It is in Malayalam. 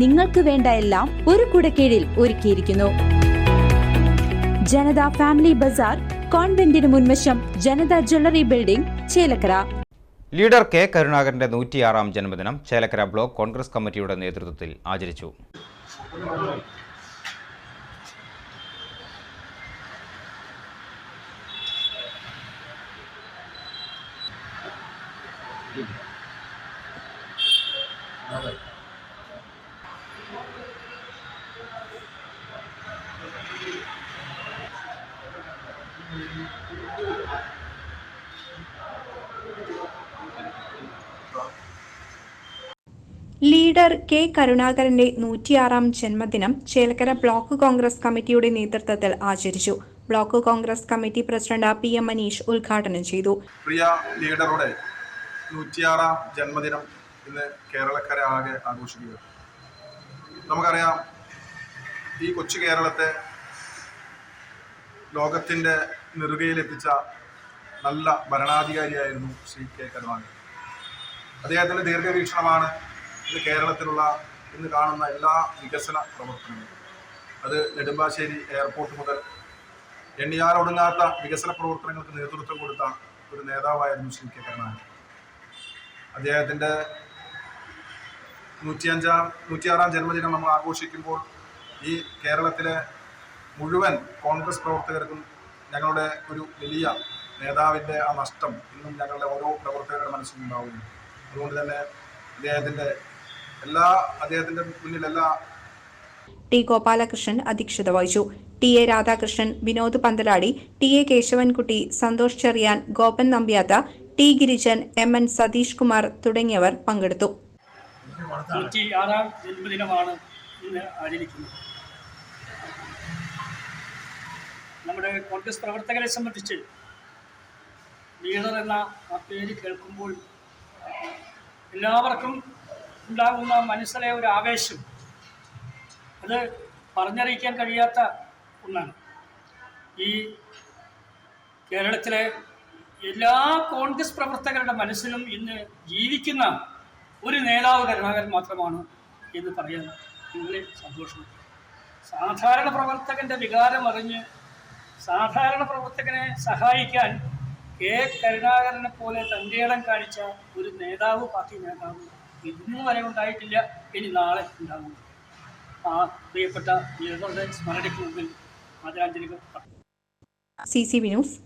നിങ്ങൾക്ക് വേണ്ട എല്ലാം ഒരു കുടക്കീഴിൽ ഒരുക്കിയിരിക്കുന്നു. ജനത ഫാമിലി ബസാർ കോൺവെന്റിന് മുൻവശം Janatha jewellery building Chelakkara. Leader K കരുണാകരന്റെ നൂറ്റിയാറാം ജന്മദിനം ചേലക്കര ബ്ലോക്ക് കോൺഗ്രസ് കമ്മിറ്റിയുടെ നേതൃത്വത്തിൽ ആചരിച്ചു. ലീഡർ കെ കരുണാകരന്റെ നൂറ്റിയാറാം ജന്മദിനം ചേലക്കര ബ്ലോക്ക് കോൺഗ്രസ് കമ്മിറ്റിയുടെ നേതൃത്വത്തിൽ ആചരിച്ചു. Block Congress committee president P M Maneesh ഉദ്ഘാടനം ചെയ്തു. പ്രിയ ലീഡറുടെ നൂറ്റിയാറാം ജന്മദിനം ഇന്ന് കേരളക്കര ആകെ ആഘോഷിക്കുക നമുക്കറിയാം ഈ കൊച്ചു കേരളത്തെ ലോകത്തിന്റെ നെറുകയിലെത്തിച്ച നല്ല ഭരണാധികാരിയായിരുന്നു ശ്രീ കെ കരുണാകരൻ. അദ്ദേഹത്തിന്റെ ദീർഘവീക്ഷണമാണ് ഇന്ന് കേരളത്തിലുള്ള ഇന്ന് കാണുന്ന എല്ലാ വികസന പ്രവർത്തനങ്ങളും. അത് നെടുമ്പാശ്ശേരി എയർപോർട്ട് മുതൽ എണ്ണിയാലൊടുങ്ങാത്ത വികസന പ്രവർത്തനങ്ങൾക്ക് നേതൃത്വം കൊടുത്ത ഒരു നേതാവായിരുന്നു ശ്രീ കെ കരുണാകരൻ. അദ്ദേഹത്തിന്റെ നൂറ്റിയഞ്ചാം നൂറ്റിയാറാം ജന്മദിനം നമ്മൾ ആഘോഷിക്കുമ്പോൾ ഈ കേരളത്തിലെ മുഴുവൻ കോൺഗ്രസ് പ്രവർത്തകർക്കും ഞങ്ങളുടെ ഒരു വലിയ നേതാവിന്റെ ആ നഷ്ടം ഇന്നും ഞങ്ങളുടെ ഓരോ പ്രവർത്തകരുടെ മനസ്സിലുണ്ടാവുന്നു. അതുകൊണ്ട് തന്നെ അദ്ദേഹത്തിന്റെ എല്ലാ അദ്ദേഹത്തിന്റെ മുന്നിൽ എല്ലാ ടി ഗോപാലകൃഷ്ണൻ അധ്യക്ഷത വഹിച്ചു. T A Radhakrishnan Vinod Panthaladi T A Keshavankutty Santhosh Cherian Gopan Nambiath T Girijan M N Satheesh Kumar തുടങ്ങിയവർ പങ്കെടുത്തു. ജന്മദിനമാണ് ഇന്ന് ആചരിക്കുന്നത്. നമ്മുടെ കോൺഗ്രസ് പ്രവർത്തകരെ സംബന്ധിച്ച് ലീഡർ എന്ന ആ പേര് കേൾക്കുമ്പോൾ എല്ലാവർക്കും ഉണ്ടാകുന്ന മനസ്സിലെ ഒരു ആവേശം. അത് പറഞ്ഞറിയിക്കാൻ കഴിയാത്ത ഒന്നാണ്. ഈ കേരളത്തിലെ എല്ലാ കോൺഗ്രസ് പ്രവർത്തകരുടെ മനസ്സിലും ഇന്ന് ജീവിക്കുന്ന ഒരു നേതാവ് കരുണാകരൻ മാത്രമാണ് എന്ന് പറയാൻ വളരെ സന്തോഷം. സാധാരണ പ്രവർത്തകന്റെ വികാരം അറിഞ്ഞ് സാധാരണ പ്രവർത്തകനെ സഹായിക്കാൻ കെ കരുണാകരനെ പോലെ തന്റെ ഇടം കാണിച്ച ഒരു നേതാവ് പാർട്ടി നേതാവ് ഇന്നു വരെ ഉണ്ടായിട്ടില്ല ഇനി നാളെ ഉണ്ടാകും ആ പ്രിയപ്പെട്ട സ്മരണയ്ക്ക് മുമ്പിൽ ആദരാഞ്ജലികൾ സി സി വി ന്യൂസ്